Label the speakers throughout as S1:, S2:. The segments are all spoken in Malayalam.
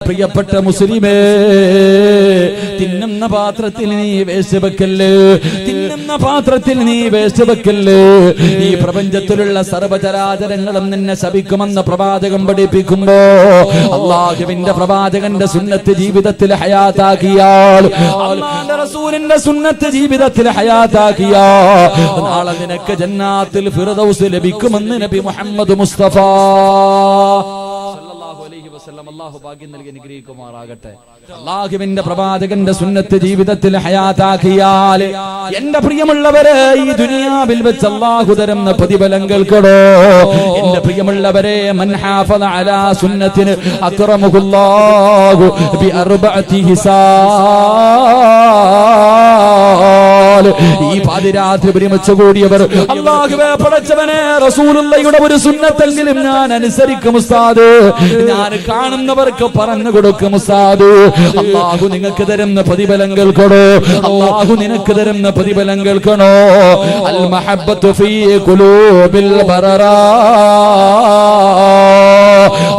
S1: പ്രിയപ്പെട്ട മുസ്ലിമേ തിന്നുന്ന പാത്രത്തിൽ നീ വേസ്റ്റ് തിന്നുന്ന പാത്രത്തിൽ നീ വേസ്റ്റ് ഈ പ്രപഞ്ചത്തിലുള്ള സർവചരാചരങ്ങളും നിന്നെ ശപിക്കുമെന്ന് പ്രവാചകം പഠിപ്പിക്കുമ്പോ അള്ളാഹുവിന്റെ പ്രവാചകന്റെ സുന്നത്ത് ജീവിതത്തിൽ ഹയാത്താക്കിയാൽ റസൂലിന്റെ സുന്നത്ത് ജീവിതത്തിൽ ഹയാത്താക്കിയാ നാളെ നിനക്ക് ജന്നാത്തിൽ ഫിറദൌസ് ലഭിക്കുമെന്ന് നബി മുഹമ്മദ് മുസ്തഫ. വസല്ലം അല്ലാഹു ഭാഗ്യം നൽകി അനുഗ്രഹിക്കുമാറാകട്ടെ. അള്ളാഹുവിന്റെ പ്രവാചകന്റെ സുന്നത്ത് ജീവിതത്തിൽ ഹയാതാക്കിയാൽ എന്റെ പ്രിയമുള്ളവരെ ഈ ദുനിയാവിൽ വെച്ച് അള്ളാഹു തരുന്ന പ്രതിഫലം കേൾക്കടോ എന്റെ പ്രിയമുള്ളവരെ മൻഹാഫദ അലാ സുന്നത്തിന് അക്രമുഹുല്ലാഹു ബി അർബഅതി ഹിസാൽ ഈ പാതിരാത്രി ഒരുമിച്ച് കൂടിയവർ അള്ളാഹുവേ പടച്ചവനെ റസൂലുള്ളയുടെ ഒരു സുന്നത്തെങ്കിലും ഞാൻ അനുസരിക്കും ഉസ്താദ്. ഞാൻ കാണുന്നവർക്ക് പറഞ്ഞു കൊടുക്കും ഉസ്താദ്. അള്ളാഹു നിങ്ങൾക്ക് തരുന്ന പ്രതിഫലം കേൾക്കണോ അള്ളാഹു നിനക്ക് തരുന്ന പ്രതിഫലം കേൾക്കണോ അൽ മഹബ്ബത്തു ഫീ ഖുലൂബിൽ ബററാ.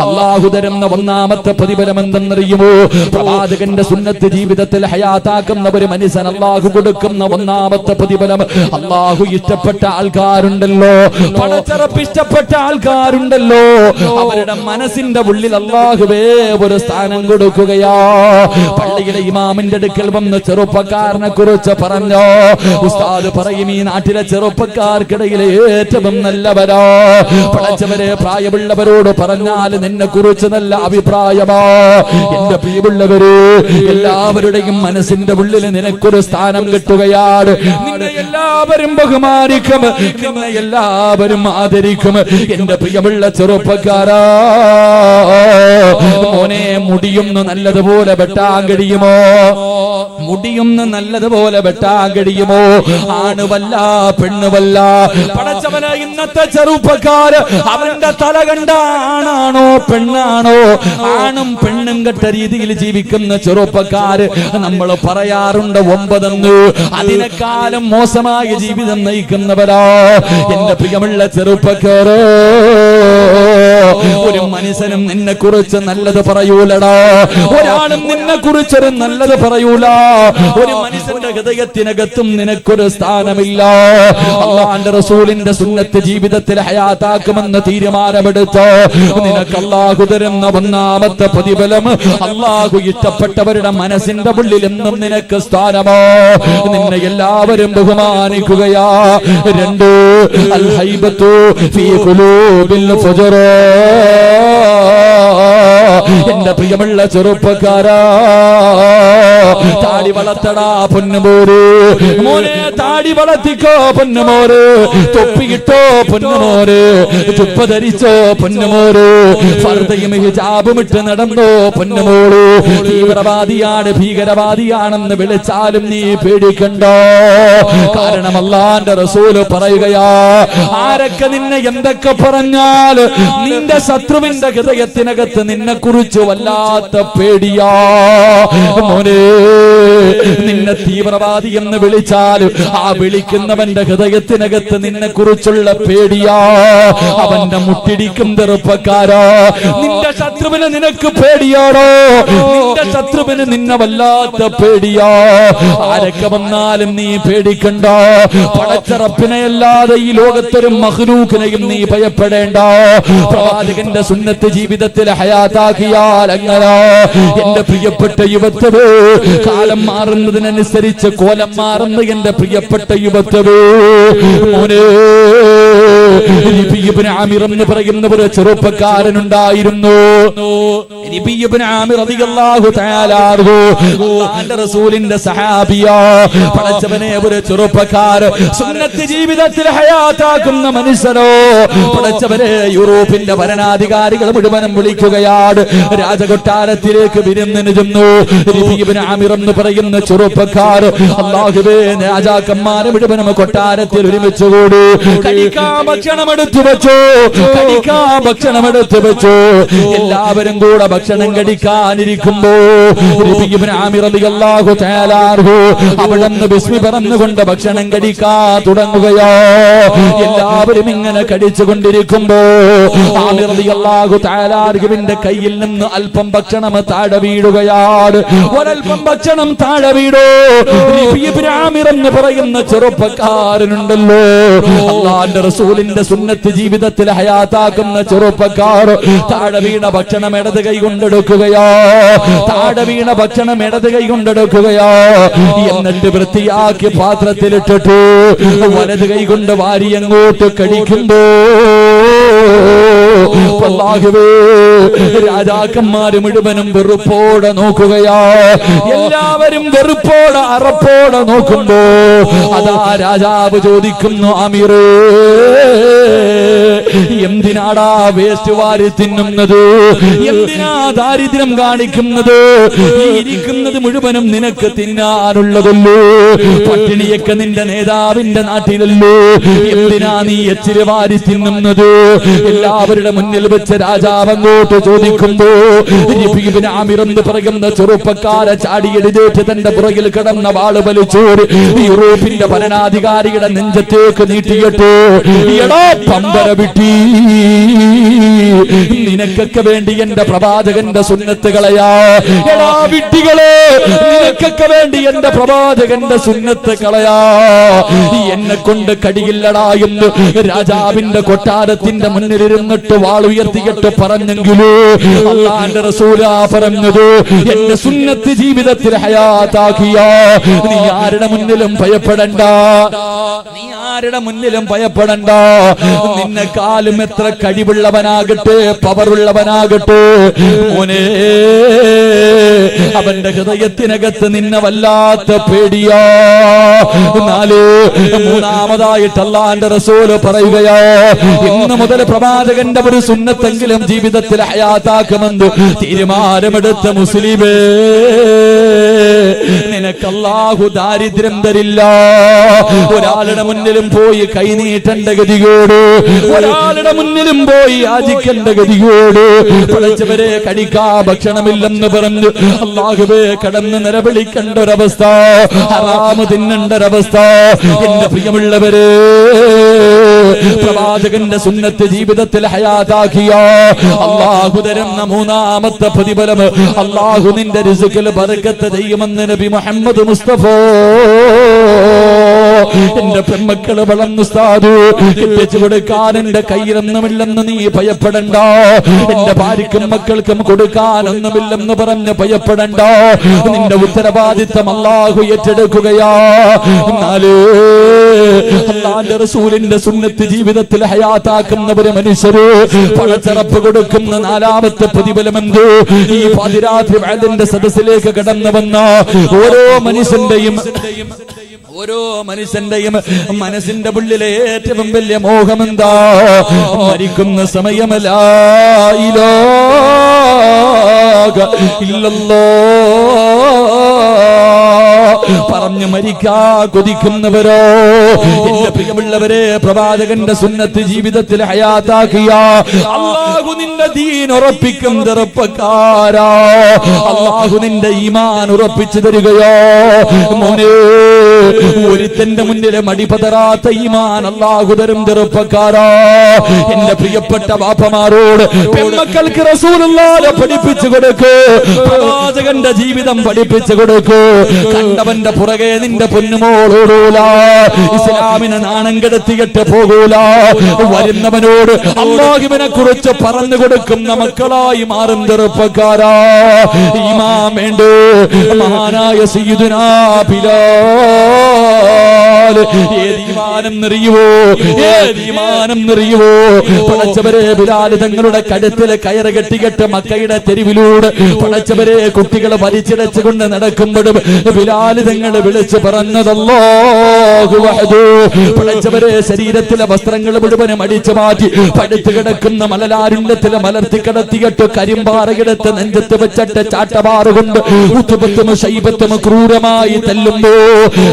S1: അള്ളാഹു തരുന്ന ഒന്നാമത്തെ പ്രതിഫലം എന്തെന്നറിയുമോ? പ്രവാചകന്റെ സുന്നത്ത് ജീവിതത്തിൽ ഹയാത്താക്കുന്ന ഒരു മനുഷ്യൻ അള്ളാഹു കൊടുക്കുന്ന ഒന്നാമത്തെ പ്രതിഫലം. അള്ളാഹു ഇഷ്ടപ്പെട്ട ആൾക്കാരുണ്ടല്ലോ. പണച്ചറപ്പിഷ്ടപ്പെട്ട ആൾക്കാരുണ്ടല്ലോ. അവരുടെ മനസ്സിന്റെ ഉള്ളിൽ അള്ളാഹുവേ ഒരു സ്ഥാനം കൊടുക്കുകയാ. പള്ളിയിലെ ഇമാമിന്റെ അടുക്കൽ വന്ന് ചെറുപ്പക്കാരനെ കുറിച്ച് പറഞ്ഞോ? ഉസ്താദ് പറയും ഈ നാട്ടിലെ ചെറുപ്പക്കാർക്കിടയിലെ ഏറ്റവും നല്ലവരോ. പടച്ചവരെ പ്രായമുള്ളവരോട് പറഞ്ഞാൽ നിന്നെ കുറിച്ച് നല്ല അഭിപ്രായമോ. എന്റെ പ്രിയമുള്ളവര് എല്ലാവരുടെയും മനസ്സിന്റെ ഉള്ളിൽ നിനക്കൊരു സ്ഥാനം കിട്ടുകയാണ് നിന്നെ എല്ലാവരും ബഹുമാനിക്കും. നിന്നെ എല്ലാവരും ആദരിക്കും. എന്റെ പ്രിയമുള്ള ചെറുപ്പക്കാരാ. മോനെ മുടിയൊന്ന് നല്ലതുപോലെ വെട്ടാൻ കഴിയുമോ മുടിയൊന്ന് നല്ലതുപോലെ വെട്ടാൻ കഴിയുമോ ആണുവല്ല പെണ്ണുവല്ല. പടച്ചവന ഇന്നത്തെ ചെറുപ്പക്കാര് അവന്റെ തല കണ്ട ആണാണോ പെണ്ണാണോ? ആണും പെണ്ണും കെട്ട രീതിയിൽ ജീവിക്കുന്ന ചെറുപ്പക്കാര് നമ്മൾ പറയാറുണ്ട് ഒമ്പതെന്ന്. അതിനെക്കാലം മോശമായ ജീവിതം നയിക്കുന്നവരാ. എന്റെ പ്രിയമുള്ള ചെറുപ്പക്കാരോ ഒരു മനുഷ്യനും നിന്നെ കുറിച്ച് നല്ലത് പറയൂലടാ. ഒരാളും നിന്നെ കുറിച്ചൊരു നല്ലത് പറയൂല. ഒരു മനുഷ്യന്റെ ഹൃദയത്തിനകത്തും നിനക്കൊരു സ്ഥാനമില്ല. അള്ളാന്റെ റസൂലിന്റെ സുന്നത്ത് ജീവിതത്തിൽ ഹയാത്താക്കുമെന്ന് തീരുമാനമെടുത്തോ. നിനക്ക് അള്ളാഹു തരുന്ന ഒന്നാമത്തെ പ്രതിഫലം അള്ളാഹു ഇഷ്ടപ്പെട്ടവരുടെ മനസ്സിന്റെ ഉള്ളിൽ എന്നും നിനക്ക് സ്ഥാനമോ. നിന്നെ എല്ലാവരും ബഹുമാനിക്കുകയാ. രണ്ട് അൽ ഹൈബത്തു ഫീ ഖുലൂബിൽ ഫുജറാ. എന്റെ പ്രിയമുള്ള ചെറുപ്പക്കാരാ താടി വളർത്തടാ പൊന്നുമോര്. മോനെ താടി വളർത്തിക്കോ പൊന്നുമോര്. തൊപ്പിയിട്ടോ പൊന്നുമോര്. ചുപ്പ ധരിച്ചോ പൊന്നുമോര്. ഫർദയും ഹിജാബും ഇട്ട് നടന്നോ പൊന്നുമോൾ. തീവ്രവാദിയാണ് ഭീകരവാദിയാണെന്ന് വിളിച്ചാലും നീ പേടിക്കണ്ടോ. കാരണം റസൂൽ പറയുകയാ ആരൊക്കെ നിന്നെ എന്തൊക്കെ പറഞ്ഞാൽ നിന്റെ ശത്രുവിന്റെ ഹൃദയത്തിനകത്ത് നിന്നെ കുറിച്ച് വല്ലാത്ത പേടിയാ. മോനെ നിന്നെ തീവ്രവാദി എന്ന് വിളിച്ചാലും ആ വിളിക്കുന്നവന്റെ ഹൃദയത്തിനകത്ത് നിന്നെ കുറിച്ചുള്ള പേടിയാ. അവന്റെ മുട്ടിടിക്കും തെറുപ്പക്കാരാ നിന്റെ ശത്രുവിന് നിനക്ക് പേടിയാണോ? നിന്റെ ശത്രുവിന് നിന്നെ വല്ലാത്ത പേടിയാ. ആരൊക്കെ വന്നാലും നീ പേടിക്കണ്ട. പടച്ചറപ്പിനെയല്ലാതെ ഈ ലോകത്തൊരു മഹ്ലൂക്കിനെയും നീ ഭയപ്പെടേണ്ട. പ്രവാചകന്റെ സുന്നത്ത് ജീവിതത്തിൽ ഹയാത്താക്കിയാൽ അങ്ങനെ എന്റെ പ്രിയപ്പെട്ട യുവത്വേ കാലം മാറുന്നതിനനുസരിച്ച് കോലം മാറുന്ന എന്റെ പ്രിയപ്പെട്ട യുവത്വേ മോനെ ആമിർ എന്ന് പറയുന്ന ഒരു അൻഹു അല്ലാഹുവിന്റെ റസൂലിന്റെ സഹാബിയാ. പടച്ചവനെ ഒരു ചെറുപ്പക്കാർ സുന്നത്ത് ജീവിതത്തിൽ ഹയാത്താക്കുന്ന മനുഷ്യനോ? പടച്ചവനെ യൂറോപ്പിന്റെ ഭരണാധികാരികൾ മുഴുവനും വിളിക്കുകയാണ്. രാജകൊട്ടാരത്തിലേക്ക് വിരുന്നിന് ചെന്നു. ആമിർ എന്ന് പറയുന്ന ചെറുപ്പക്കാർ അള്ളാഹുവേ രാജാക്കന്മാരെ മുഴുവനും കൊട്ടാരത്തിൽ ഒരുമിച്ച് കൂടി. കഴിക്കാൻ ഭക്ഷണം എടുത്തു വെച്ചു. കഴിക്കാൻ ഭക്ഷണം വെച്ചു എല്ലാവരും കൂടെ ഭക്ഷണം ബിസ്മി പറഞ്ഞുകൊണ്ട് ഭക്ഷണം കഴിക്കാൻ തുടങ്ങുകയോ. എല്ലാവരും ഇങ്ങനെ കടിച്ചുകൊണ്ടിരിക്കുമ്പോ തആല അൻഹുവിന്റെ കയ്യിൽ കയ്യിൽ നിന്ന് അല്പം ഭക്ഷണം താഴെ വീഴുകയാണ് ഒരൽപ്പം ഭക്ഷണം താഴെ വീടോ? എന്ന് പറയുന്ന ചെറുപ്പക്കാരനുണ്ടല്ലോ. റസൂലിന്റെ സുന്നത്ത് ജീവിതത്തിൽ ഹയാത്താക്കുന്ന ചെറുപ്പക്കാർ താഴെ വീണ ഭക്ഷണം ഇടത് കൈ കൊണ്ടെടുക്കുകയോ. താഴെ വീണ ഭക്ഷണം ഇടത് കൈ കൊണ്ടെടുക്കുകയോ. എന്നിട്ട് വൃത്തിയാക്കി പാത്രത്തിലിട്ടിട്ട് വലത് കൈ കൊണ്ട് വാരി അങ്ങോട്ട് കഴിക്കുമ്പോ രാജാക്കന്മാര് മുഴുവനും വെറുപ്പോടെ നോക്കുകയാ. എല്ലാവരും വെറുപ്പോടെ അറപ്പോടെ നോക്കുമ്പോ അതാ രാജാവ് ചോദിക്കുന്നു അമീറേ എന്തിനാടാ വേസ്റ്റ് വാരി തിന്നുന്നത്? എന്തിനാ ദാരിദ്ര്യം കാണിക്കുന്നത്? ഇരിക്കുന്നത് മുഴുവനും നിനക്ക് തിന്നാനുള്ളതല്ലോ? പട്ടിണിയൊക്കെ നിന്റെ നേതാവിന്റെ നാട്ടിലല്ലോ? എന്തിനാ നീ എച്ചിരി വാരി തിന്നുന്നത്? എല്ലാവരുടെ മുന്നിൽ വെച്ച രാജാവ് അങ്ങോട്ട് ചോദിക്കുമ്പോ ആമിറന്ന് പറയുന്ന ചെറുപ്പക്കാരെ ചാടിയെഴുതേറ്റ് തന്റെ പുറകിൽ കിടന്ന വാൾ വലിച്ചോട് യൂറോപ്പിന്റെ ഭരണാധികാരിയുടെ നെഞ്ചത്തേക്ക് നീട്ടിയിട്ട് പമ്പര വിട്ടി നിനക്കൊക്കെ വേണ്ടി എന്റെ പ്രവാചകന്റെ സുന്നത്തുകളയാ എടാ വിട്ടികളെ നിനക്കൊക്കെ വേണ്ടി എന്റെ പ്രവാചകന്റെ സുന്നത്ത് കളയാ. എന്നെ കൊണ്ട് കടിയില്ലടാ എന്ന് രാജാവിന്റെ കൊട്ടാരത്തിന്റെ മുന്നിലിരുന്നിട്ട് വാളുയർത്തിയിട്ട് പറഞ്ഞെങ്കിലോ പറഞ്ഞത് എന്റെ സുന്നത്ത് ജീവിതത്തിൽ ഹയാത്താക്കിയ. നീ ആരുടെ മുന്നിലും ഭയപ്പെടണ്ട. നീ ആരുടെ മുന്നിലും ഭയപ്പെടണ്ട. നിന്നെക്കാളും എത്ര കഴിവുള്ളവനാകട്ടെ പവറുള്ളവനാകട്ടെ. മോനേ അവന്റെ ഹൃദയത്തിനകത്ത് നിന്നെ വല്ലാത്ത പേടിയോ. നാല് മൂന്നാമതായിട്ട് അള്ളാന്റെ റസൂൽ പറയുകയോ ഇന്ന് മുതൽ പ്രവാചകന്റെ ഒരു സുന്നത്തെങ്കിലും ജീവിതത്തിൽ ഹയാത്താക്കുമെന്ന് തീരുമാനമെടുത്ത മുസ്ലിമേ നിനക്കല്ലാഹു ദാരിദ്ര്യം തരില്ല. ഒരാളുടെ മുന്നിലും പോയി കൈനീട്ടേണ്ട ഗതികോട് ഒരാളുടെ മുന്നിലും പോയി യാചിക്കേണ്ട ഗതിയോട് പഠിച്ചവരെ കടിക്കാ ഭക്ഷണമില്ലെന്ന് പറഞ്ഞ് അള്ളാഹുവേ കടന്ന് നിലവിളിക്കേണ്ട ഒരവസ്ഥ ഹറാമ് തിന്നേണ്ട ഒരവസ്ഥ. എന്റെ പ്രിയമുള്ളവരെ പ്രവാചകന്റെ സുന്നത്ത് ജീവിതത്തിൽ ഹയാതാക്കിയ അള്ളാഹു തരുന്ന മൂന്നാമത്തെ പ്രതിഫലം അള്ളാഹു നിന്റെ രുസുക്കൽ ബർക്കത്ത് ചെയ്യുമെന്ന് നബി മുഹമ്മദ് മുസ്തഫ എന്റെ പെൺമക്കൾ വളർന്നു സ്ഥാതു എത്തിച്ചു കൊടുക്കാൻ എന്റെ കയ്യിലൊന്നുമില്ലെന്ന് നീ ഭയപ്പെടണ്ട. എന്റെ ഭാര്യക്കും മക്കൾക്കും കൊടുക്കാനൊന്നുമില്ലെന്ന് പറഞ്ഞ് ഭയപ്പെടണ്ട. നിന്റെ ഉത്തരവാദിത്തം അല്ലാഹു ഏറ്റെടുക്കുകയാ. എന്നാൽ അള്ളാന്റെ റസൂലിന്റെ സുന്നത്ത് ജീവിതത്തിൽ ഹയാത്താക്കുന്നവര് മനുഷ്യര് പഴച്ചറപ്പ് കൊടുക്കുന്ന നാലാമത്തെ പ്രതിഫലം എന്തോ ഈ പാതിരാത്രി വേദന്റെ സദസ്സിലേക്ക് കടന്നു വന്ന ഓരോ മനുഷ്യന്റെയും ഓരോ മനുഷ്യന്റെയും മനസ്സിന്റെ ഉള്ളിലെ ഏറ്റവും വലിയ മോഹമെന്താ? മരിക്കുന്ന സമയമല്ല ഇല്ലല്ലോ. പറഞ്ഞു മരിക്കാ കൊതിക്കുന്നവരോ? എന്റെ പ്രിയമുള്ളവരെ പ്രവാചകന്റെ സുന്നത്ത് ജീവിതത്തിൽ ഹയാത്താക്കിയ. അള്ളാഹു നിന്റെ ദീൻ ഉറപ്പിക്കും ചെറുപ്പക്കാരാ. അള്ളാഹു നിന്റെ ഈമാൻ ഉറപ്പിച്ചു തരികയോ? മോനെ ഒരുത്തന്റെ മുന്നിലെ മടിപതറാത്ത ഈമാൻ അള്ളാഹു തരും ചെറുപ്പക്കാരാ. എന്റെ പ്രിയപ്പെട്ട വാപ്പമാരോട് പെൺമക്കൾക്ക് റസൂലുള്ളാനെ പഠിപ്പിച്ചു കൊടുക്കൂ. പ്രവാചകന്റെ ജീവിതം പഠിപ്പിച്ചു കൊടുക്കൂ. കണ്ടവന്റെ പുറകെ നിന്റെ പൊന്നുമോളോടൂല. ഇസ്ലാമിനെ നാണം കെടുത്തിയിട്ട് പോകൂല. വരുന്നവനോട് അള്ളാഹുവിനെ കുറിച്ച് പറഞ്ഞു കൊടുക്കുന്ന മക്കളായി മാറും ചെറുപ്പക്കാരാ. ഈമാൻ വേണ്ടേ? മഹാനായ ഏത് നിറയുവോ? നിറയുവോ? പടച്ചവരെ ബിലാൽ തങ്ങളുടെ കഴുത്തിൽ കയറ് കെട്ടിക്കെട്ട് മക്കയുടെ തെരുവിലൂടെ പടച്ചവരെ കുട്ടികൾ വലിച്ചിടച്ചുകൊണ്ട് നടക്കുമ്പോഴും ബിലാൽ തങ്ങൾ വിളിച്ചു പറഞ്ഞതല്ലോ. പടച്ചവരെ ശരീരത്തിലെ വസ്ത്രങ്ങൾ മുഴുവനും അടിച്ചു മാറ്റി പഠിച്ചു കിടക്കുന്ന മലലാരുണ്യത്തിലെ മലർത്തി കിടത്തിയിട്ട് കരിമ്പാറയെടുത്ത് നെഞ്ചത്ത് വെച്ചിട്ട് ചാട്ടപാറുകൊണ്ട് ശൈബത്തും ക്രൂരമായി തല്ലുമ്പോ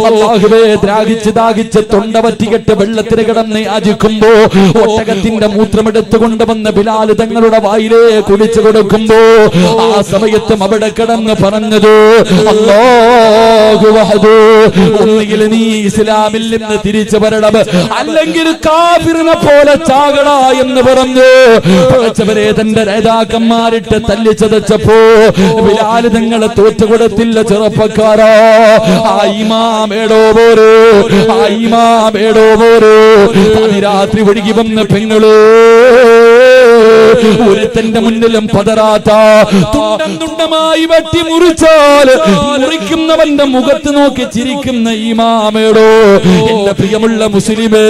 S1: അള്ളാഹുവേ ദ്രാഹിച്ച് ദാഹിച്ച് തൊണ്ട പറ്റികെട്ട് വെള്ളത്തിന് കിടന്ന് യാചിക്കുമ്പോ ഒട്ടകത്തിന്റെ മൂത്രമെടുത്തു കൊണ്ടുവന്ന് ബിലാൽ തങ്ങളുടെ വായിലേ കുടിച്ചു കൊടുക്കുമ്പോ ആ സമയത്തും അവിടെ കിടന്ന് പറഞ്ഞത് വഹദു ഒന്നുകിൽ നീ ഇസ്ലാമിൽ നിന്ന് തിരിച്ചു വരണം അല്ലെങ്കിൽ കാഫിറിനെ പോലെ ചാകട എന്ന് പറഞ്ഞു. പഴച്ചവരെ തന്റെ നേതാക്കന്മാരിട്ട് തല്ലിച്ചതച്ചപ്പോ ബിലാൽ തങ്ങളെ തോറ്റുകൊടുത്തില്ല ചെറുപ്പക്കാരോ. ആ ഇമാമേടോ പോരോ ആ ഇമാമേടോ പോരോ. രാത്രി ഒഴുകി വന്ന പെങ്ങൾ ഒരുത്തന്റെ മുന്നിലും പതരാത്ത തുണ്ടം തുണ്ടമായി വെട്ടി മുറിച്ചാൽ മുറിക്കുന്നവന്റെ മുഖത്ത് നോക്കി ചിരിക്കുന്ന ഈ ഇമാമേടോ എന്റെ പ്രിയമുള്ള മുസ്ലിമേ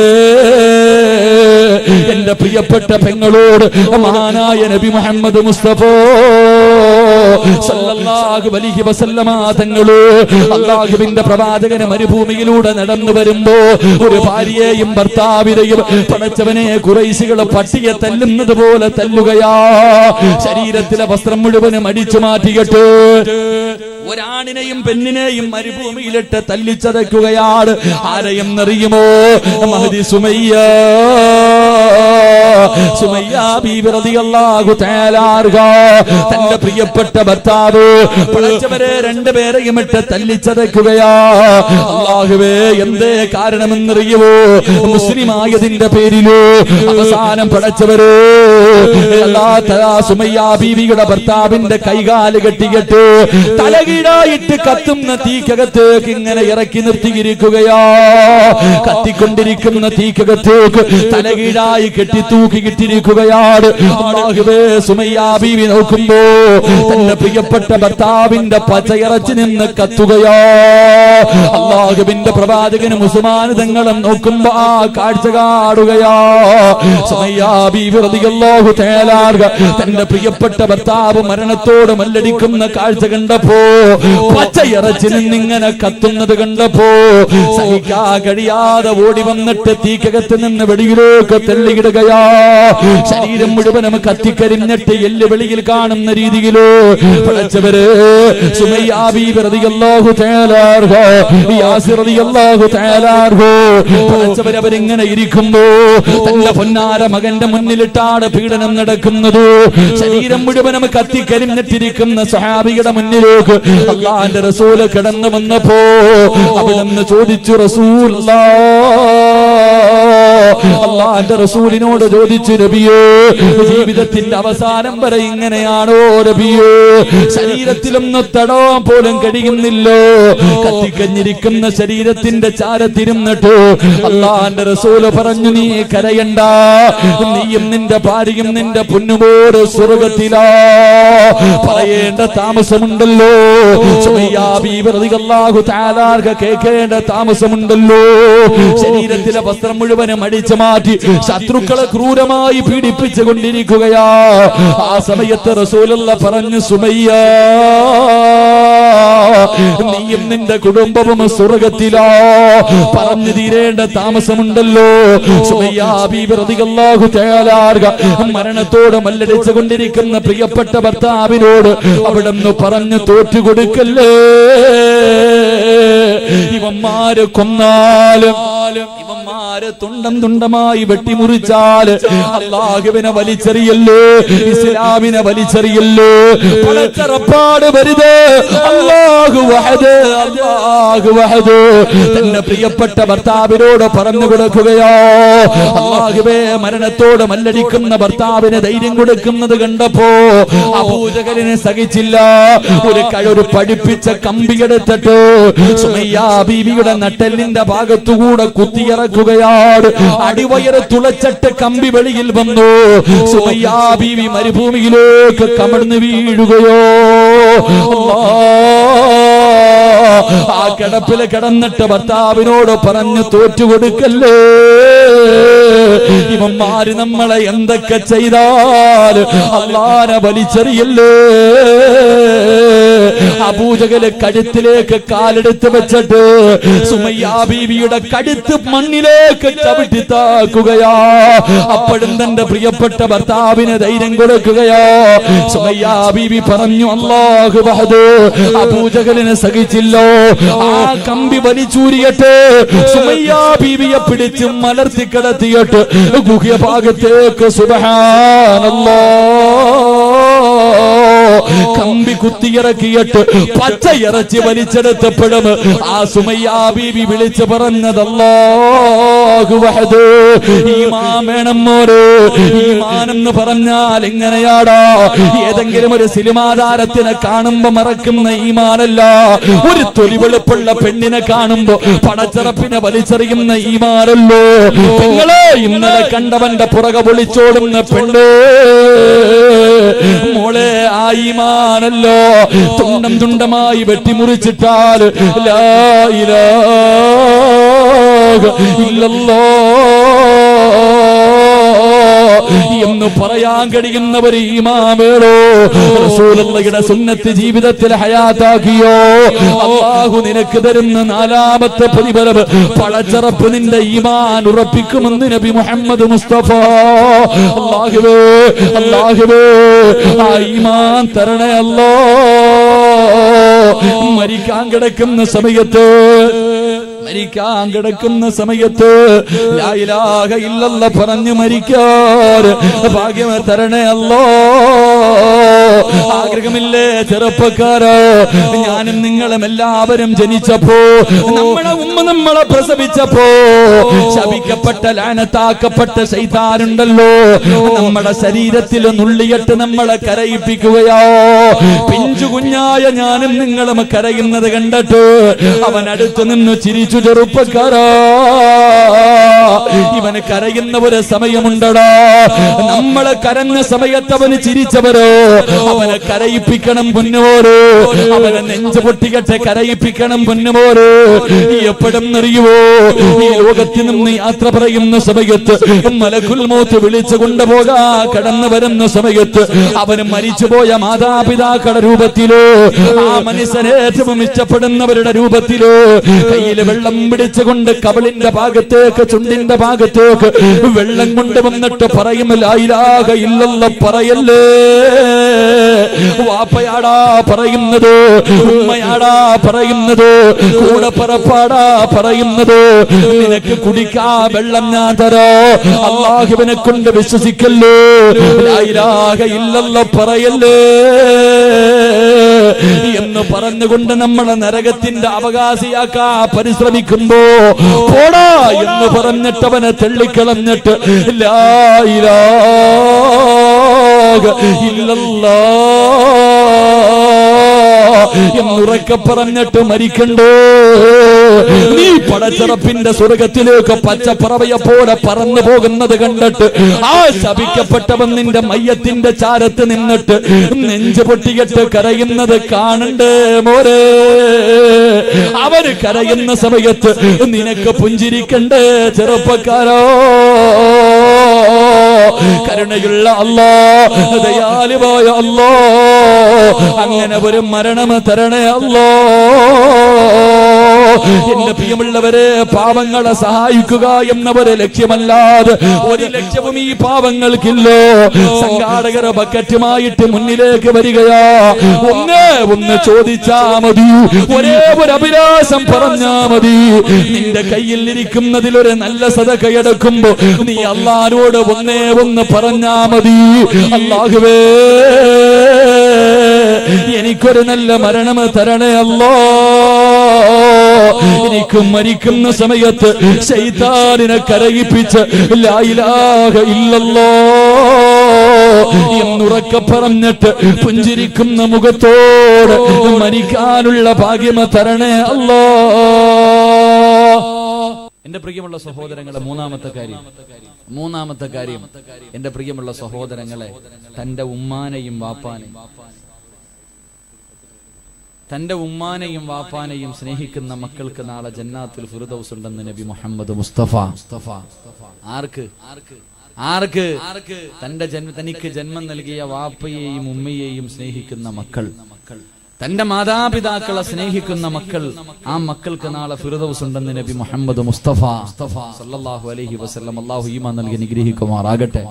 S1: എന്റെ പ്രിയപ്പെട്ട പെങ്ങളോട് മഹാനായ നബി മുഹമ്മദ് മുസ്തഫ സല്ലല്ലാഹു അലൈഹി വസല്ലമ അള്ളാഹുവിന്റെ പ്രവാചകന് മരുഭൂമിയിലൂടെ നടന്നു വരുമ്പോ ഒരു ഭാര്യയെയും ഭർത്താവിനെയും പടച്ചവനെ കുറൈശികൾ പട്ടിയെ തല്ലുന്നത് പോലെ തല്ലുകയാ. ശരീരത്തിലെ വസ്ത്രം മുഴുവനും അടിച്ചു മാറ്റിയിട്ട് ഒരാണിനെയും പെണ്ണിനെയും മരുഭൂമിയിലിട്ട് തല്ലിച്ചതയ്ക്കുകയാണ്. ആരെയും അറിയുമോ? മഹതി സുമയ്യ. തന്റെ പ്രിയപ്പെട്ട ഭർത്താവ് പടച്ചവരെ രണ്ടുപേരെയും ഇട്ട് തല്ലിച്ചതയ്ക്കുകയാ. അള്ളാഹുവേ എന്തേ കാരണമെന്നറിയുമോ? മുസ്ലിം ആയതിന്റെ പേരിലോ? അവസാനം തആല സുമയ്യ ബീവിയുടെ ഭർത്താവിന്റെ കൈകാൽ കെട്ടിക്കെട്ട് തലകീഴായിട്ട് കത്തുന്ന തീക്കകത്തേക്ക് ഇങ്ങനെ ഇറക്കി നിർത്തിയിരിക്കുകയാ. കത്തിക്കൊണ്ടിരിക്കുന്ന തീക്കകത്തേക്ക് തലകീഴായി കെട്ടി തൂക്കിയിട്ടിരിക്കുകയാണ് കിട്ടിയിരിക്കുകയാണ് സുമയ്യ ബീവി നോക്കുമ്പോ തന്റെ പ്രിയപ്പെട്ട ഭർത്താവിന്റെ പച്ചയിറച്ചി നിന്ന് കത്തുകയോ. അള്ളാഹുവിന്റെ പ്രവാചകന് മുസുമാന് തങ്ങളും നോക്കുമ്പോ ആ കാഴ്ച കാടുകയോ സുമയ്യ ബീവി റളിയല്ലാഹു തആല അൻഹ തന്റെ പ്രിയപ്പെട്ട ഭർത്താവ് മരണത്തോട് മല്ലടിക്കുന്ന കാഴ്ച കണ്ടപ്പോ പച്ചയിറച്ചി നിന്നിങ്ങനെ കത്തുന്നത് കണ്ടപ്പോ സഹിക്കാ കഴിയാതെ ഓടി വന്നിട്ട് തീക്കകത്ത് നിന്ന് വെളിയിലേക്ക് തെള്ളിയിടുകയാ ശരീരം മുഴുവനും കത്തിക്കരിഞ്ഞിട്ട് എല്ല് വെളിയിൽ കാണുന്ന രീതിയിലോ പടച്ചവര് അവരിങ്ങനെ ഇരിക്കുമ്പോ തന്റെ പൊന്നാര മകന്റെ മുന്നിലിട്ടാണ് പീഡനം നടക്കുന്നത് ശരീരം മുഴുവനും കത്തിക്കരിഞ്ഞിട്ടിരിക്കുന്ന സഹാബിയുടെ മുന്നിലേക്ക് അള്ളാന്റെ റസൂൽ കിടന്നു വന്നപ്പോ അവിടെന്ന് ചോദിച്ചു റസൂൽ അള്ളാന്റെ റസൂലിനോട് ചോദിച്ചു നബിയേ ജീവിതത്തിന്റെ അവസാനം വരെ ഇങ്ങനെയാണോ നബിയോ? ശരീരത്തിലൊന്ന് തടവാൻ പോലും കഴിയുന്നില്ലോ. കത്തിക്കഞ്ഞിരിക്കുന്ന ശരീരത്തിന്റെ ചാരത്തിരുന്നിട്ട് അള്ളാന്റെ റസൂൽ പറഞ്ഞു നീ കരയണ്ട. നീയും നിന്റെ ഭാര്യയും നിന്റെ പൊന്നുപോട് സ്വർഗത്തിലാ. പറയേണ്ട താമസമുണ്ടല്ലോ. കേൾക്കേണ്ട താമസമുണ്ടല്ലോ. ശരീരത്തിലെ വസ്ത്രം മുഴുവനും അടിച്ചു മാറ്റി ശത്രുക്കളെ ക്രൂരമായി പീഡിപ്പിച്ചു കൊണ്ടിരിക്കുകയാ. ആ സമയത്ത് റസൂലുള്ള പറഞ്ഞു സുമയ്യ നീയും നിന്റെ കുടുംബവും സ്വർഗത്തിലോ. പറഞ്ഞു തീരേണ്ട താമസമുണ്ടല്ലോ. മരണത്തോട് മല്ലടിച്ചു കൊണ്ടിരിക്കുന്ന പ്രിയപ്പെട്ട ഭർത്താവിനോട് അവിടെ നിന്ന് പറഞ്ഞു തോറ്റു കൊടുക്കല്ലേ? ഇവന്മാര് കൊന്നാലും ഇവന്മാര് തുണ്ടം തുണ്ടമായി വെട്ടിമുറിച്ചാൽ അള്ളാഹുവിനെ വലിച്ചെറിയല്ലോ? ഇസ്ലാമിനെ വലിച്ചെറിയല്ലോ? പലച്ചറപ്പാട് വരുത് അള്ളാഹു അള്ളാഹു തന്റെ പ്രിയപ്പെട്ട ഭർത്താവിനോട് പറഞ്ഞു കൊടുക്കുകയോ? അള്ളാഹുവേ മരണത്തോട് മല്ലടിക്കുന്ന ഭർത്താവിന് ധൈര്യം കൊടുക്കുന്നത് കണ്ടപ്പോ അപൂജകരനെ സഹിച്ചില്ല. ഒരു കഴൊരു പഠിപ്പിച്ച കമ്പിയെടുത്തിട്ട് സുമയ്യ ബീവിയുടെ നട്ടെല്ലിന്റെ ഭാഗത്തുകൂടെ കുത്തിയിറക്കുകയാണ് അടിവയറ് തുളച്ചിട്ട് കമ്പി വെളിയിൽ വന്നു സുമയ്യാ ബീവി മരുഭൂമിയിലേക്ക് കമഴ്ന്നു വീഴുകയോ ആ കിടപ്പിൽ കിടന്നിട്ട് ഭർത്താവിനോട് പറഞ്ഞു തോറ്റുകൊടുക്കല്ലേ ഇവന്മാര് നമ്മളെ എന്തൊക്കെ ചെയ്താൽ അള്ളാരെ വലിച്ചെറിയല്ലേ അബൂജകൽ കഴുത്തിലേക്ക് കാലെടുത്ത് വെച്ചിട്ട് സുമയ്യ ബീവിയുടെ കഴുത്ത് മണ്ണിലേക്ക് ചവിട്ടി താക്കുകയാ. അപ്പോഴും തന്റെ പ്രിയപ്പെട്ട ഭർത്താവിന് ധൈര്യം കൊടുക്കുകയോ. സുമയ്യ ബീവി പറഞ്ഞു അള്ളാഹു ബഹദ് അബൂജകലിനെ സഹിച്ചില്ലോ. ആ കമ്പി വലിച്ചൂരിയട്ട്. സുമയ്യ ബീവിയെ പിടിച്ച് മലർത്തി കിടത്തിയിട്ട് ഗുഹ്യ ഭാഗത്തേക്ക് സുബഹാനല്ലോ. കമ്പി കുത്തിയിറക്കിയിട്ട് പച്ച ഇറച്ചി വലിച്ചെടുത്തപ്പോഴും ആ സുമയ്യാ ബീബി വിളിച്ചു പറഞ്ഞതല്ലോ. ഈ മാമേണം വേണം ഈ മാനെന്ന് പറഞ്ഞാൽ എങ്ങനെയാടാ? ഏതെങ്കിലും ഒരു സിനിമാ താരത്തിനെ കാണുമ്പോ മറക്കുന്ന ഈമാനല്ല. ഒരു തൊലി വെളുപ്പുള്ള പെണ്ണിനെ കാണുമ്പോ പടച്ചിറപ്പിനെ വലിച്ചെറിയുന്ന ഈമാനല്ലോ. നിങ്ങളെ ഇന്നലെ കണ്ടവന്റെ പുറകെ വിളിച്ചോടുന്ന പെണ്ണേ. മോളെ ആ ഈമാനല്ലോ. തുണ്ടം തുണ്ടമായി വെട്ടിമുറിച്ചിട്ടാൽ ലാ ഇലാഹ ഇല്ലല്ലോ. എന്ന് പറയാൻ കഴിയുന്നവർ ഈമാമേളോ റസൂലുള്ളയുടെ സുന്നത്ത് ജീവിതത്തിൽ ഹയാത്താക്കിയോ? അള്ളാഹു നിനക്ക് തരുന്ന നാലാമത്തെ പ്രതിഫലം പളച്ചറപ്പ് നിന്റെ ഈമാൻ ഉറപ്പിക്കുമെന്ന് നബി മുഹമ്മദ് മുസ്തഫ. അല്ലാഹുവേ അല്ലാഹുവേ ആ ഈമാൻ തരണേ അല്ലോ മരിക്കാൻ കിടക്കുന്ന സമയത്ത് മരിക്കാൻ കിടക്കുന്ന സമയത്ത് ലാ ഇലാഹ ഇല്ലല്ല പറഞ്ഞു മരിക്കാൻ. ഭാഗ്യം തരണേ അല്ലോ. ആഗ്രഹമില്ലേ ചെറുപ്പക്കാരോ? ഞാനും നിങ്ങളും എല്ലാവരും ജനിച്ചപ്പോ നമ്മളെ ഉമ്മ നമ്മളെ പ്രസവിച്ചപ്പോ ശപിക്കപ്പെട്ട ലാനത്താക്കപ്പെട്ട ശൈതാരുണ്ടല്ലോ. നമ്മുടെ ശരീരത്തിൽ നുള്ളിയിട്ട് നമ്മളെ കരയിപ്പിക്കുകയോ? പിഞ്ചു കുഞ്ഞായ ഞാനും നിങ്ങളും കരയുന്നത് കണ്ടിട്ട് അവൻ അടുത്ത് നിന്ന് ചിരിച്ചു ചെറുപ്പക്കാരാ. ഇവന് കരയുന്ന ഒരു സമയമുണ്ടടോ. നമ്മൾ കരഞ്ഞ സമയത്ത് അവന് ചിരിച്ചവരോ? അവനെ കരയിപ്പിക്കണം പൊന്നുപോരോ അവനെ നെഞ്ചു പൊട്ടിക്കട്ടെ കരയിപ്പിക്കണം പൊന്നുപോരോ എപ്പോഴും അറിയുവോ ഈ ലോകത്തിൽ നിന്ന് യാത്ര പറയുന്ന സമയത്ത് മലക്കുൽമോത്ത് വിളിച്ചു കൊണ്ടുപോകാ കടന്നു വരുന്ന സമയത്ത് അവന് മരിച്ചുപോയ മാതാപിതാക്കളുടെ രൂപത്തിലോ ആ മനുഷ്യനെ ഏറ്റവും ഇഷ്ടപ്പെടുന്നവരുടെ രൂപത്തിലോ കയ്യിൽ വെള്ളം പിടിച്ചുകൊണ്ട് കവളിന്റെ ഭാഗത്തേക്ക് ചുണ്ടിന്റെ ഭാഗത്തേക്ക് വെള്ളം കൊണ്ട് വന്നിട്ട് പറയും ലായിലാക ഇല്ലല്ല പറയല്ലേ? വാപ്പയാടാ പറയുന്നത് ഉമ്മയാടാ പറയുന്നത് കൂടെ പറപ്പാടാ പറയുന്നത്. നിനക്ക് കുടിക്കാ വെള്ളം ഞാൻ തരോ. അള്ളാഹുവിനെ കൊണ്ട് വിശ്വസിക്കല്ലേ? ലായിലാക ഇല്ലല്ല പറയല്ലേ? എന്ന് പറഞ്ഞുകൊണ്ട് നമ്മളെ നരകത്തിന്റെ അവകാശിയാക്കാ പരിശ്രമിക്കുമ്പോ പോടാ എന്ന് പറഞ്ഞിട്ട് അവനെ തള്ളിക്കളഞ്ഞിട്ട് ഇല്ലല്ലോ ഇല്ലല്ലാ എന്നുറക്കെ പറഞ്ഞിട്ട് മരിക്കണ്ടോ? നീ പടച്ചറപ്പിന്റെ സ്വർഗത്തിലേക്ക് പച്ചപ്പറവയെ പോലെ പറന്നു പോകുന്നത് കണ്ടിട്ട് ആ ശപിക്കപ്പെട്ടവൻ നിന്റെ മയ്യത്തിന്റെ ചാരത്ത് നിന്നിട്ട് നെഞ്ചു പൊട്ടിയിട്ട് കരയുന്നത് കാണണ്ടേ മോരെ? അവർ കരയുന്ന സമയത്ത് നിനക്ക് പുഞ്ചിരിക്കണ്ടേ ചെറുപ്പക്കാരോ? കരുണയുള്ള അല്ലോ ദയാലുവായ അല്ലോ അങ്ങനെ ഒരു മരണം തരണേ അല്ലോ. എന്റെ പ്രിയമുള്ളവരെ പാവങ്ങളെ സഹായിക്കുക എന്നവരെ ലക്ഷ്യമല്ലാതെ ഒരു ലക്ഷ്യവും ഈ പാവങ്ങൾക്കില്ലോ സംഘാടകർ ബക്കറ്റുമായിട്ട് മുന്നിലേക്ക് വരികയാ. ഒന്ന് ഒന്ന് ചോദിച്ചാ മതി. ഒരേ ഒരു അഭിലാഷം പറഞ്ഞാ മതി. നിന്റെ കയ്യിൽ ഇരിക്കുന്നതിൽ ഒരു നല്ല സതകയടക്കുമ്പോ നീ അള്ളാരോട് ഒന്നേ ഒന്ന് പറഞ്ഞാ മതി. അള്ളാഹുവേ. എനിക്കൊരു നല്ല മരണം തരണേ അല്ലോ. എനിക്ക് മരിക്കുന്ന സമയത്ത് ശൈതാനിനെ കരയിപ്പിച്ച് ഇല്ലല്ലോ എന്നുറക്കെ പറഞ്ഞിട്ട് പുഞ്ചിരിക്കുന്ന മുഖത്തോട് മരിക്കാനുള്ള ഭാഗ്യമ തരണേ അല്ലോ. എന്റെ പ്രിയമുള്ള സഹോദരങ്ങളെ മൂന്നാമത്തെ കാര്യം. മൂന്നാമത്തെ കാര്യം. എന്റെ പ്രിയമുള്ള സഹോദരങ്ങളെ തന്റെ ഉമ്മാനെയും വാപ്പാനെയും. തന്റെ ഉമ്മാനെയും വാപ്പാനെയും സ്നേഹിക്കുന്ന മക്കൾക്ക് നാളെ ജന്നാത്തിൽ ഫിറുദൌസ് ഉണ്ടെന്ന് നബി മുഹമ്മദ് മുസ്തഫ. മുസ്തഫ ആർക്ക്? ആർക്ക്? തന്റെ ജന്മ തനിക്ക് ജന്മം നൽകിയ വാപ്പയെയും ഉമ്മയെയും സ്നേഹിക്കുന്ന മക്കൾ. തന്റെ മാതാപിതാക്കളെ സ്നേഹിക്കുന്ന മക്കൾ ആ മക്കൾക്ക് നാളെ ഫിറുദൌസ് ഉണ്ടെന്ന് നബി മുഹമ്മദ് മുസ്തഫ സല്ലല്ലാഹു അലൈഹി വസല്ലം അല്ലാഹു ഈമാൻ നൽകി നിഗ്രഹിക്കുമാറാകട്ടെ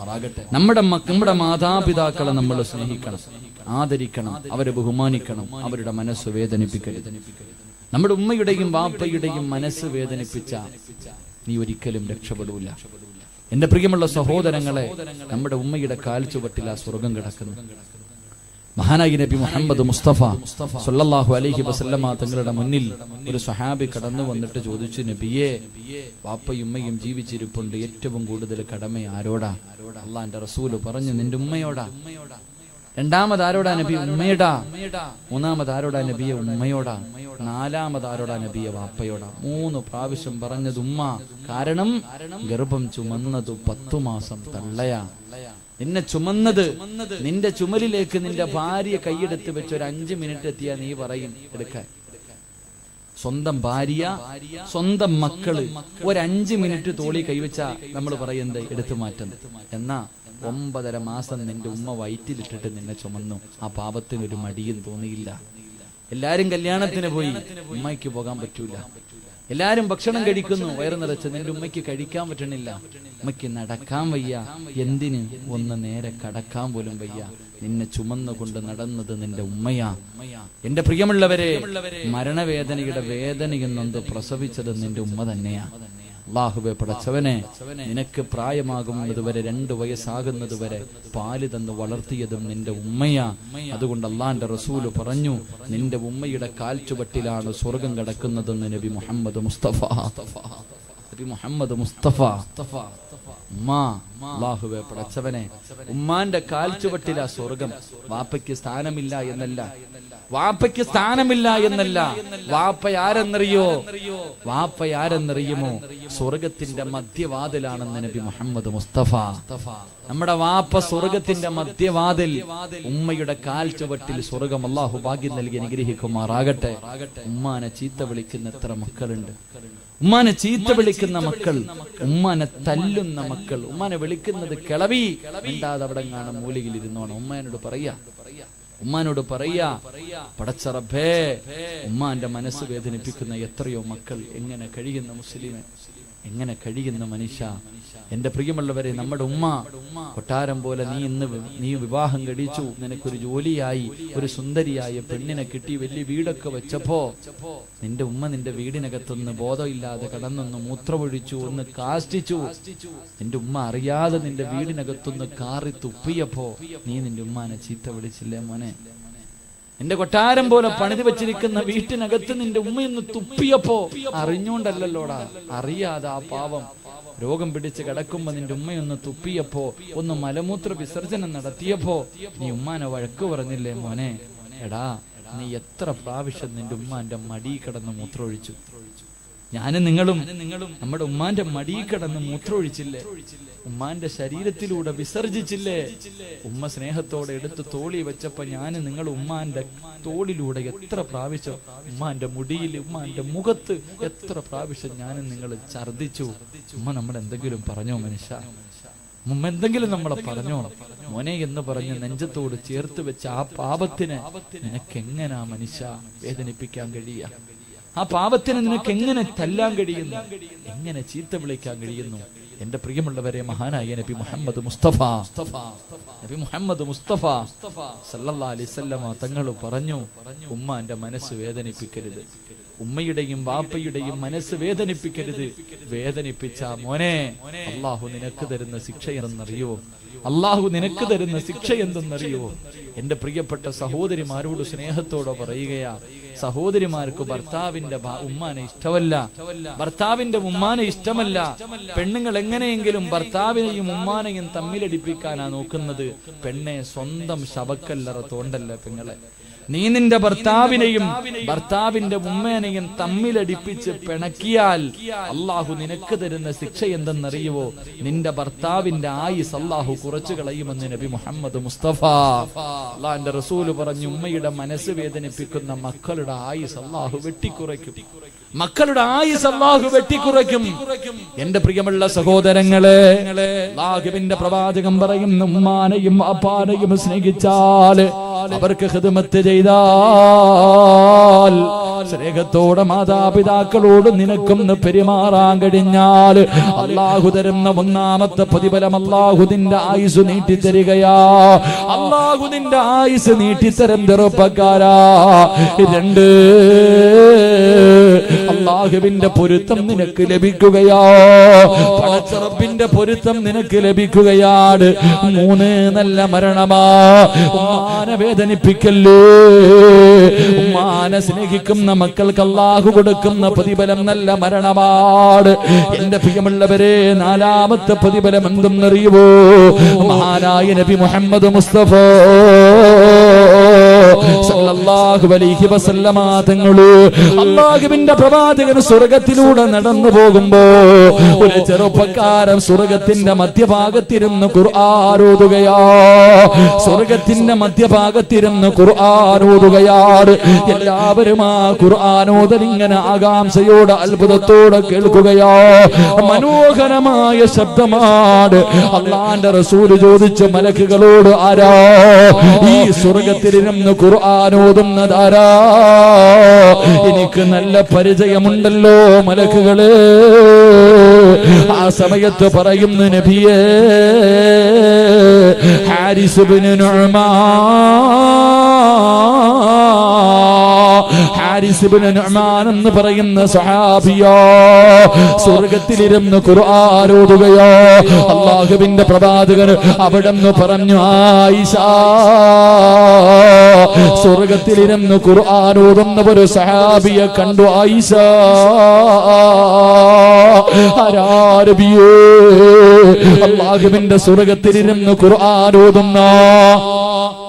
S1: നമ്മുടെ നമ്മുടെ മാതാപിതാക്കളെ നമ്മൾ സ്നേഹിക്കണം ആദരിക്കണം അവരെ ബഹുമാനിക്കണം അവരുടെ മനസ്സ് വേദനിപ്പിക്കരുത്. നമ്മുടെ ഉമ്മയുടെയും വാപ്പയുടെയും മനസ്സ് വേദനിപ്പിച്ച നീ ഒരിക്കലും രക്ഷപ്പെടൂല. എന്റെ പ്രിയമുള്ള സഹോദരങ്ങളെ നമ്മുടെ ഉമ്മയുടെ കാൽ ചുവട്ടിൽ ആ സ്വർഗം കിടക്കുന്നു മഹാനായി നബി മുഹമ്മദ് മുസ്തഫ സല്ലല്ലാഹു അലഹി വസല്ലമ തങ്ങളുടെ മുന്നിൽ ഒരു സഹാബി കടന്നു വന്നിട്ട് ചോദിച്ചു നബിയെ വാപ്പയുമ്മയും ജീവിച്ചിരിപ്പുണ്ട്. ഏറ്റവും കൂടുതൽ കടമ ആരോടാ? അള്ളാന്റെ റസൂൽ പറഞ്ഞു നിന്റെ ഉമ്മയോടാ. രണ്ടാമത് ആരോടാ നബി ഉമ്മയോടാ? മൂന്നാമത് ആരോടാ നബിയെ ഉമ്മയോടാ? നാലാമത് ആരോടാ നബിയെ വാപ്പയോടാ? മൂന്ന് പ്രാവശ്യം പറഞ്ഞത് ഉമ്മ. കാരണം ഗർഭം ചുമന്നത് പത്തു മാസം തള്ളയാ. നിന്നെ ചുമന്നത് നിന്റെ ചുമലിലേക്ക് നിന്റെ ഭാര്യ കൈയെടുത്ത് വെച്ച് ഒരു അഞ്ചു മിനിറ്റ് എത്തിയാ നീ പറയും. എടുക്കാൻ സ്വന്തം ഭാര്യ സ്വന്തം മക്കൾ ഒരു അഞ്ചു മിനിറ്റ് തോളി കൈവച്ച നമ്മൾ പറയുന്നത് എടുത്തു മാറ്റുന്നത്. എന്നാ? ഒമ്പതര മാസം നിന്റെ ഉമ്മ വയറ്റിലിട്ടിട്ട് നിന്നെ ചുമന്നു. ആ പാപത്തിനൊരു മടിയും തോന്നിയില്ല. എല്ലാരും കല്യാണത്തിന് പോയി. ഉമ്മയ്ക്ക് പോകാൻ പറ്റൂല. എല്ലാരും ഭക്ഷണം കഴിക്കുന്നു. വയറു നിറച്ച് നിന്റെ ഉമ്മയ്ക്ക് കഴിക്കാൻ പറ്റണില്ല. ഉമ്മയ്ക്ക് നടക്കാൻ വയ്യ. എന്തിന്? ഒന്ന് നേരെ കടക്കാൻ പോലും വയ്യ. നിന്നെ ചുമന്നുകൊണ്ട് നടന്നത് നിന്റെ ഉമ്മയാ. എന്റെ പ്രിയമുള്ളവരെ മരണവേദനയുടെ വേദനയെന്നൊന്ന് പ്രസവിച്ചത് നിന്റെ ഉമ്മ തന്നെയാ. അള്ളാഹുബെ പടച്ചവനെ നിനക്ക് പ്രായമാകുന്നത് വരെ രണ്ട് വയസ്സാകുന്നത് വരെ പാൽ തന്ന് വളർത്തിയതും നിന്റെ ഉമ്മയാ. അതുകൊണ്ട് അള്ളാന്റെ റസൂൽ പറഞ്ഞു നിന്റെ ഉമ്മയുടെ കാൽച്ചുവട്ടിലാണ് സ്വർഗം കിടക്കുന്നതെന്ന് നബി മുഹമ്മദ് മുസ്തഫ. നബി മുഹമ്മദ് മുസ്തഫ. അള്ളാഹുവെ പടച്ചവനെ ഉമ്മാന്റെ കാൽച്ചുവട്ടിലാ സ്വർഗം. വാപ്പയ്ക്ക് സ്ഥാനമില്ല എന്നല്ല. വാപ്പയ്ക്ക് സ്ഥാനമില്ല എന്നല്ല. വാപ്പ ആരെന്നറിയോ? വാപ്പ ആരെന്നറിയുമോ? സ്വർഗത്തിന്റെ മധ്യവാതിലാണെന്ന് നബി മുഹമ്മദ് മുസ്തഫ. നമ്മുടെ വാപ്പ സ്വർഗത്തിന്റെ മധ്യവാതിൽ ഉമ്മയുടെ കാൽ ചുവട്ടിൽ സ്വർഗം അള്ളാഹു ഭാഗ്യം നൽകി അനുഗ്രഹിക്കുമാറാകട്ടെ. ഉമ്മാനെ ചീത്ത വിളിക്കുന്ന എത്ര മക്കളുണ്ട്. ഉമ്മാനെ ചീത്ത വിളിക്കുന്ന മക്കൾ ഉമ്മാനെ തല്ലുന്ന മക്കൾ ഉമ്മാനെ വിളിക്കുന്നത് കിളവി. മിണ്ടാതെ അവിടെ കാണാൻ മൂലയിൽ ഇരുന്നോണം. ഉമ്മാനോട് പറയാ ഉമ്മാനോട് പറയാ പടച്ചറബേ ഉമ്മാന്റെ മനസ്സ് വേദനിപ്പിക്കുന്ന എത്രയോ മക്കൾ എങ്ങനെ കഴിയുന്ന മുസ്ലിം എങ്ങനെ കഴിയുന്നു മനുഷ്യ? എന്റെ പ്രിയമുള്ളവരെ നമ്മുടെ ഉമ്മ കൊട്ടാരം പോലെ നീ ഇന്ന് നീ വിവാഹം കഴിച്ചു. നിനക്കൊരു ജോലിയായി ഒരു സുന്ദരിയായ പെണ്ണിനെ കിട്ടി വലിയ വീടൊക്കെ വെച്ചപ്പോ നിന്റെ ഉമ്മ നിന്റെ വീടിനകത്തൊന്ന് ബോധമില്ലാതെ കടന്നൊന്ന് മൂത്രമൊഴിച്ചു ഒന്ന് കാഷ്ടിച്ചു. നിന്റെ ഉമ്മ അറിയാതെ നിന്റെ വീടിനകത്തൊന്ന് കാറി തുപ്പിയപ്പോ നീ നിന്റെ ഉമ്മാനെ ചീത്ത വിളിച്ചില്ലേ മോനെ? നിന്റെ കൊട്ടാരം പോലെ പണിത് വെച്ചിരിക്കുന്ന വീട്ടിനകത്ത് നിന്റെ ഉമ്മയൊന്ന് തുപ്പിയപ്പോ അറിഞ്ഞോണ്ടല്ലോടാ അറിയാതെ ആ പാവം. രോഗം പിടിച്ച് കിടക്കുമ്പോ നിന്റെ ഉമ്മയൊന്ന് തുപ്പിയപ്പോ ഒന്ന് മലമൂത്ര വിസർജനം നടത്തിയപ്പോ നീ ഉമ്മാനെ വഴക്ക് പറഞ്ഞില്ലേ മോനെ? എടാ നീ എത്ര പ്രാവശ്യം നിന്റെ ഉമ്മാന്റെ മടി കിടന്ന് മൂത്രമൊഴിച്ചു? ഞാനും നിങ്ങളും നിങ്ങളും നമ്മുടെ ഉമ്മാന്റെ മടിയിൽ കിടന്ന് മൂത്രമൊഴിച്ചില്ലേ? ഉമ്മാന്റെ ശരീരത്തിലൂടെ വിസർജിച്ചില്ലേ? ഉമ്മ സ്നേഹത്തോടെ എടുത്ത് തോളി വെച്ചപ്പോ ഞാൻ നിങ്ങൾ ഉമ്മാന്റെ തോളിലൂടെ എത്ര പ്രാവശ്യം ഉമ്മാന്റെ മുടിയിൽ ഉമ്മാന്റെ മുഖത്ത് എത്ര പ്രാവശ്യം ഞാൻ നിങ്ങൾ ഛർദിച്ചു ഉമ്മ നമ്മൾ എന്തെങ്കിലും പറഞ്ഞോ മനുഷ്യ? ഉമ്മ എന്തെങ്കിലും നമ്മളെ പറഞ്ഞോ? മോനെ എന്ന് പറഞ്ഞ് നെഞ്ചത്തോട് ചേർത്ത് വെച്ച ആ പാപത്തിന് നിനക്കെങ്ങനാ മനുഷ്യ വേദനിപ്പിക്കാൻ കഴിയുക? ആ പാപത്തിന് നിനക്ക് എങ്ങനെ തല്ലാൻ കഴിയുന്നു? എങ്ങനെ ചീത്ത വിളിക്കാൻ കഴിയുന്നു? എന്റെ പ്രിയമുള്ളവരെ മഹാനായ നബി മുഹമ്മദ് മുസ്തഫ. നബി മുഹമ്മദ് മുസ്തഫ സല്ലല്ലാഹി അലൈഹി വസല്ലമ തങ്ങൾ പറഞ്ഞു ഉമ്മാന്റെ മനസ്സ് വേദനിപ്പിക്കരുത്. ഉമ്മയുടെയും വാപ്പയുടെയും മനസ്സ് വേദനിപ്പിക്കരുത്. വേദനിപ്പിച്ച മോനെ അള്ളാഹു നിനക്ക് തരുന്ന ശിക്ഷ എന്തെന്നറിയോ? അള്ളാഹു നിനക്ക് തരുന്ന ശിക്ഷ എന്തെന്നറിയോ? എന്റെ പ്രിയപ്പെട്ട സഹോദരിമാരോട് സ്നേഹത്തോടെ പറയുകയാ സഹോദരിമാർക്ക് ഭർത്താവിന്റെ ഉമ്മാനെ ഇഷ്ടമല്ല. ഭർത്താവിന്റെ ഉമ്മാനെ ഇഷ്ടമല്ല. പെണ്ണുങ്ങൾ എങ്ങനെയെങ്കിലും ഭർത്താവിനെയും ഉമ്മാനെയും തമ്മിലടിപ്പിക്കാനാ നോക്കുന്നത്. പെണ്ണെ സ്വന്തം ശവക്കല്ലറ തോണ്ടല്ല പെങ്ങളെ. നീ നിന്റെ ഭർത്താവിനെയും ഭർത്താവിന്റെ ഉമ്മേനെയും തമ്മിലടിപ്പിച്ച് പിണക്കിയാൽ അള്ളാഹു നിനക്ക് തരുന്ന ശിക്ഷ എന്തെന്നറിയുവോ? നിന്റെ ഭർത്താവിന്റെ ആയുസ് അള്ളാഹു കുറച്ചു കളയുമെന്ന് നബി മുഹമ്മദ് മുസ്തഫ. അള്ളാന്റെ റസൂൽ പറഞ്ഞു ഉമ്മയുടെ മനസ്സ് വേദനിപ്പിക്കുന്ന മക്കളുടെ ആയുസ് അള്ളാഹു വെട്ടിക്കുറയ്ക്കും. മക്കളുടെ ആയുസ് അള്ളാഹു വെട്ടിക്കുറയ്ക്കും. എന്റെ പ്രിയമുള്ള സഹോദരങ്ങളെ അള്ളാഹുവിന്റെ പ്രവാചകം പറയുന്നു ഉമ്മാനെയും അപ്പാനെയും സ്നേഹിച്ചാൽ അവർക്ക് ഹൃദമത്ത് ചെയ്താൽ സ്നേഹത്തോടെ മാതാപിതാക്കളോട് നിനക്കൊന്ന് പെരുമാറാൻ കഴിഞ്ഞാൽ അള്ളാഹു തരുന്ന ഒന്നാമത്തെ പ്രതിഫലം അള്ളാഹുദിന്റെ ആയുസ് നീട്ടിത്തരികയാ. അള്ളാഹുദിന്റെ ആയുസ് നീട്ടിത്തരം ചെറുപ്പക്കാരാ. രണ്ട് അള്ളാഹുവിന്റെ പൊരുത്തം നിനക്ക് ലഭിക്കുകയാ. പടച്ചറപ്പിന്റെ പൊരുത്തം നിനക്ക് ലഭിക്കുകയാണ്. മൂന്ന് നല്ല മരണമാ. ഉമ്മാനെ വേദനിപ്പിക്കല്ലേ? ഉമ്മാനെ സ്നേഹിക്കുന്ന മക്കൾക്ക് അള്ളാഹു കൊടുക്കുന്ന പ്രതിഫലം നല്ല മരണമാണ്. എന്റെ പ്രിയമുള്ളവരെ നാലാമത്തെ പ്രതിഫലം എന്തെന്നറിയുവോ? മഹാനായ നബി മുഹമ്മദ് മുസ്തഫ. തങ്ങൾ അള്ളാഹുവിന്റെ പ്രവാചകൻ സ്വർഗത്തിലൂടെ നടന്നു പോകുമ്പോ ഒരു ചെറുപ്പക്കാരൻ സ്വർഗത്തിന്റെ മധ്യഭാഗത്തിരുന്ന് ഖുർആാനോതുകയാ സ്വർഗത്തിന്റെ മധ്യഭാഗത്തിരുന്ന് ഖുർആാനോതുകയാണ് എല്ലാവരും ആ ഖുർആാനോദൻ ഇങ്ങനെ ആകാംക്ഷയോടെ അത്ഭുതത്തോടെ കേൾക്കുകയാ. മനോഹരമായ ശബ്ദമാണ്. അള്ളാന്റെ റസൂൽ ചോദിച്ച മലക്കുകളോട് ആരാ? ഈ സ്വർഗത്തിലിരുന്ന് ഖുർആാനോതുന്നതാരാ എനിക്ക് നല്ല പരിചയമുണ്ടല്ലോ മലക്കുകൾ. ആ സമയത്ത് പറയുന്നു നബിയേ ഹാരിസുബിന് നുഅ്മാൻ എന്ന് പറയുന്ന സഹാബിയോ സ്വർഗത്തിലിരുന്ന് ഖുർആാനോതുകയോ അള്ളാഹുവിന്റെ പ്രവാചകൻ അവിടെ നിന്ന് പറഞ്ഞു ആയിഷ സ്വർഗത്തിലിരുന്ന് ഓതുന്ന ഒരു സഹാബിയെ കണ്ടു ആയിഷ ആരാരബിയേ അള്ളാഹുവിന്റെ സ്വർഗത്തിലിരുന്ന് ഓതുന്ന.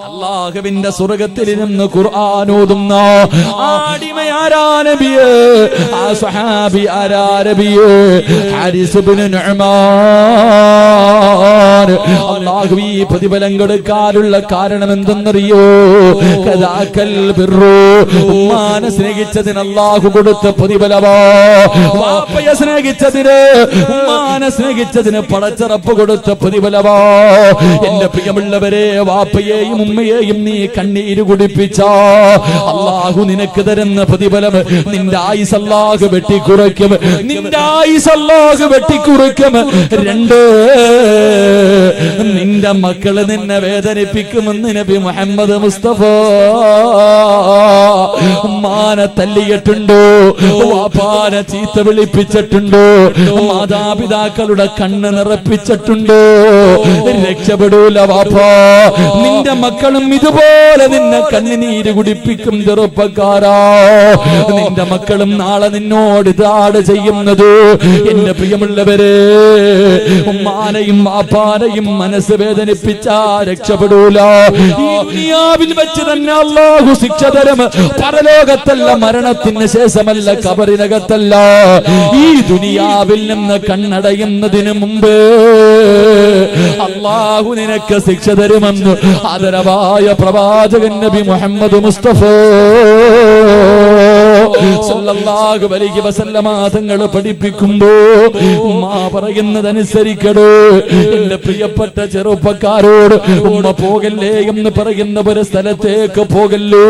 S1: അള്ളാഹുവിന്റെ സ്വർഗത്തിലിരുന്ന് ഖുർആാനോതുന്ന ആടിമയാരാനബിയേ ആ സഹാബി ആരാരബിയേ ഹാരിസ് ഇബ്നു നുഅ്മാൻ. അള്ളാഹു. ഈ പ്രതിഫലം കൊടുക്കാനുള്ള കാരണം എന്തെന്നറിയോ കദാക്കൽ ബിറു ഉമ്മാനെ സ്നേഹിച്ചതിന് അള്ളാഹു കൊടുത്ത പ്രതിഫലമോ. വാപ്പയെ സ്നേഹിച്ചതിന് ഉമ്മാനെ സ്നേഹിച്ചതിന് പടച്ചിറപ്പ് കൊടുത്ത പ്രതിഫലമോ. എന്റെ പ്രിയമുള്ളവരെ വാപ്പയെയും ഉമ്മയെയും നീ കണ്ണീര് കുടിപ്പിച്ച. അള്ളാഹു നിനക്ക് തരുന്ന പ്രതിഫലം നിന്റെ ആയുസ് അള്ളാഹു വെട്ടിക്കുറയ്ക്കും. നിന്റെ ആയുസ് അള്ളാഹു വെട്ടിക്കുറയ്ക്കും. രണ്ട് നിന്റെ മക്കൾ നിന്നെ വേദനിപ്പിക്കുമെന്ന് നബി മുഹമ്മദ് മുസ്തഫ ഉമ്മാനെ തല്ലിയിട്ടുണ്ടോ? വാപ്പാനെ ചീത്ത വിളിപ്പിച്ചിട്ടുണ്ടോ? മാതാപിതാക്കളുടെ കണ്ണ് നിറപ്പിച്ചിട്ടുണ്ടോ? രക്ഷപ്പെടൂല വാപ്പാ. നിന്റെ മക്കളും ഇതുപോലെ നിന്നെ കണ്ണിനീര് കുടിപ്പിക്കും ചെറുപ്പക്കാരാ. നിന്റെ മക്കളും നാളെ നിന്നോട് ഇതാട് ചെയ്യുന്നത്. എന്റെ പ്രിയമുള്ളവരെ ഉമ്മാനെയും അപ്പാനെയും മനസ്സ് വേദനിപ്പിച്ചാ രക്ഷപ്പെടൂല. ഈ വെച്ച് തന്നെ അള്ളാഹു ശിക്ഷ തരും. പരലോകത്തല്ല മരണത്തിന് ശേഷമല്ല കബറിനകത്തല്ല ഈ ദുനിയാവിൽ നിന്ന് കണ്ണടയുന്നതിന് മുമ്പ് അള്ളാഹു നിനക്ക് ശിക്ഷ തരുമെന്ന് ആദരവായ പ്രവാചകൻ നബി മുഹമ്മദ് മുസ്തഫ സല്ലല്ലാഹു അലൈഹി വസല്ലമ തങ്ങൾ പഠിപ്പിക്കുമ്പോ ഉമ്മ പറയുന്നതനുസരിക്കടോ. എന്റെ പ്രിയപ്പെട്ട ചെറുപ്പക്കാരോട് ഉമ്മ പോകല്ലേ എന്ന് പറയുന്ന ഒരു സ്ഥലത്തേക്ക് പോകല്ലേ.